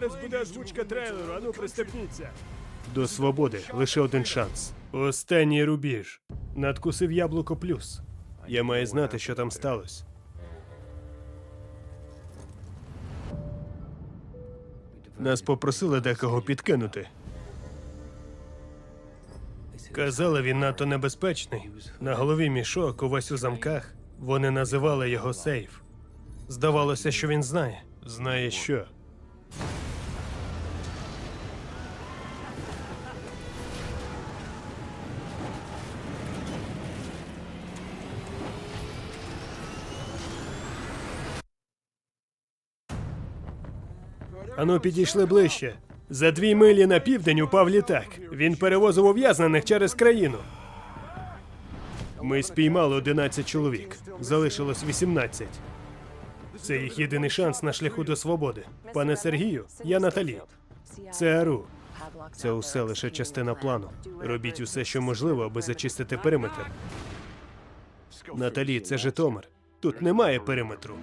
Зараз буде озвучка трейлеру, ану пристебніться. До свободи лише один шанс. Останній рубіж. Надкусив яблуко плюс. Я маю знати, що там сталося. Нас попросили декого підкинути. Казали, він надто небезпечний. На голові мішок, увесь у замках. Вони називали його сейф. Здавалося, що він знає. Знає що. Ану, підійшли ближче. За дві милі на південь упав літак. Він перевозив ув'язнених через країну. Ми спіймали 11 чоловік. Залишилось 18. Це їх єдиний шанс на шляху до свободи. Пане Сергію, я Наталі. Це Ару. Це усе лише частина плану. Робіть усе, що можливо, аби зачистити периметр. Наталі, це Житомир. Тут немає периметру.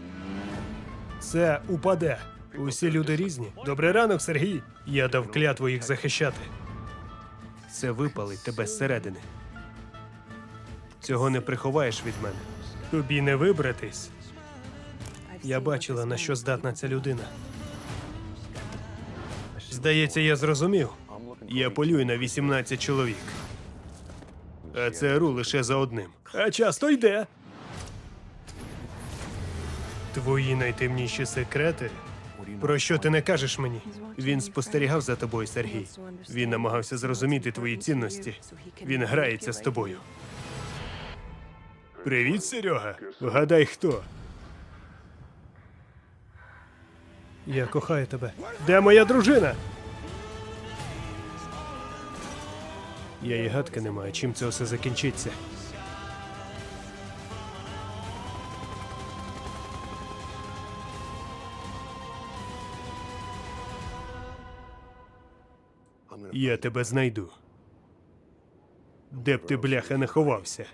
Це упаде. Усі люди різні. Добрий ранок, Сергій. Я дав клятву їх захищати. Це випалить тебе зсередини. Цього не приховаєш від мене. Тобі не вибратись. Я бачила, на що здатна ця людина. Здається, я зрозумів. Я полюю на 18 чоловік. А це Ру лише за одним. А часто йде. Твої найтемніші секрети. Про що ти не кажеш мені? Він спостерігав за тобою, Сергій. Він намагався зрозуміти твої цінності. Він грається з тобою. Привіт, Серега. Вгадай, хто. Я кохаю тебе. Де моя дружина? Я і гадки не маю, чим це все закінчиться. Я тебе знайду. Де б ти, бляха, не ховався.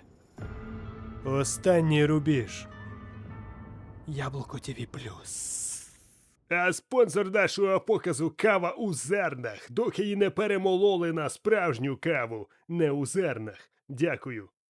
Останній рубіж. Яблуко ТВ Плюс. А спонсор нашого показу кава у зернах, доки її не перемололи на справжню каву, не у зернах. Дякую.